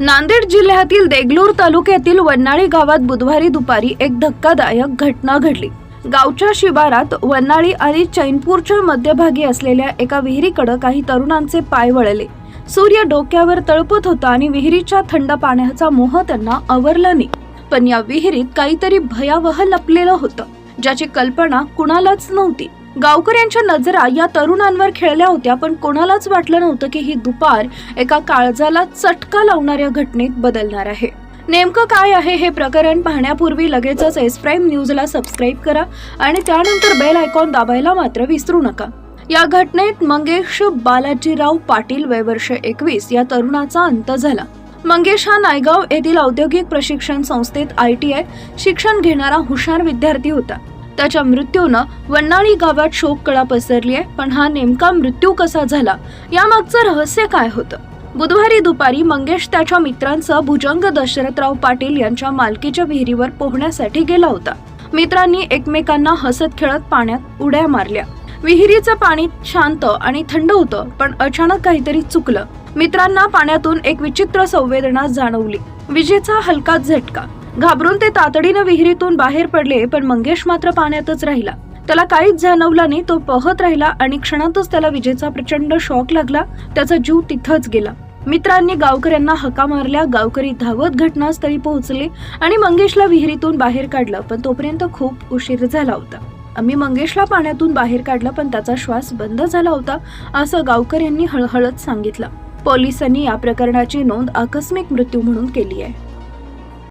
नांदेड जिल्ह्यातील देगलूर तालुक्यातील वन्नाळी गावात बुधवारी दुपारी एक धक्कादायक घटना घडली. गावच्या शिबारात वन्नाळी आणि चैनपूरच्या मध्यभागी असलेल्या एका विहिरीकडे काही तरुणांचे पाय वळले. सूर्य डोक्यावर तळपत होता आणि विहिरीच्या थंड पाण्याचा मोह त्यांना आवरला नाही. पण या विहिरीत काहीतरी भयावह लपलेलं होतं ज्याची कल्पना कुणालाच नव्हती. गावकऱ्यांच्या नजरा या तरुणांवर खेळल्या होत्या पण कोणालाच वाटलं नव्हतं की ही दुपार एका काळजाला चटका लावणाऱ्या घटनेत बदलणार आहे. नेमकं काय आहे हे प्रकरण पाहण्यापूर्वी लगेचच एस प्राईम न्यूजला सबस्क्राईब करा आणि त्यानंतर बेल आयकॉन दाबायला मात्र विसरू नका. या घटनेत मंगेश बालाजीराव पाटील वय वर्ष एकवीस या तरुणाचा अंत झाला. मंगेश हा नायगाव येथील औद्योगिक प्रशिक्षण संस्थेत आय टी आय शिक्षण घेणारा हुशार विद्यार्थी होता. त्याच्या मृत्यूनं वन्नाळी गावात शोककळा पसरली आहे पण हा नेमका मृत्यू कसा झाला? यामागचं रहस्य काय होतं? बुधवारी दुपारी मंगेश त्याच्या मित्रांसह भुजंग दशरथराव पाटील यांच्या मालकीच्या विहिरीवर पोहण्यासाठी गेला होता. मित्रांनी एकमेकांना हसत खेळत पाण्यात उड्या मारल्या. विहिरीचं पाणी शांत आणि थंड होतं पण अचानक काहीतरी चुकलं. मित्रांना पाण्यातून एक विचित्र संवेदना जाणवली. विजेचा हलका झटका. घाबरून ते तातडीनं विहिरीतून बाहेर पडले पण मंगेश मात्र पाण्यातच राहिला. त्याला काहीच जाणवला नाही तो पहत राहिला आणि क्षणातच त्याला विजेचा प्रचंड शॉक लागला त्याचा जीव तिथंच गेला. मित्रांनी गावकऱ्यांना हका मारल्या गावकरी धावत घटनास्थळी पोहोचले आणि मंगेशला विहिरीतून बाहेर काढलं पण तोपर्यंत खूप उशीर झाला होता. आम्ही मंगेशला पाण्यातून बाहेर काढलं पण त्याचा श्वास बंद झाला होता असं गावकऱ्यांनी हळहळत सांगितलं. पोलिसांनी या प्रकरणाची नोंद आकस्मिक मृत्यू म्हणून केली आहे.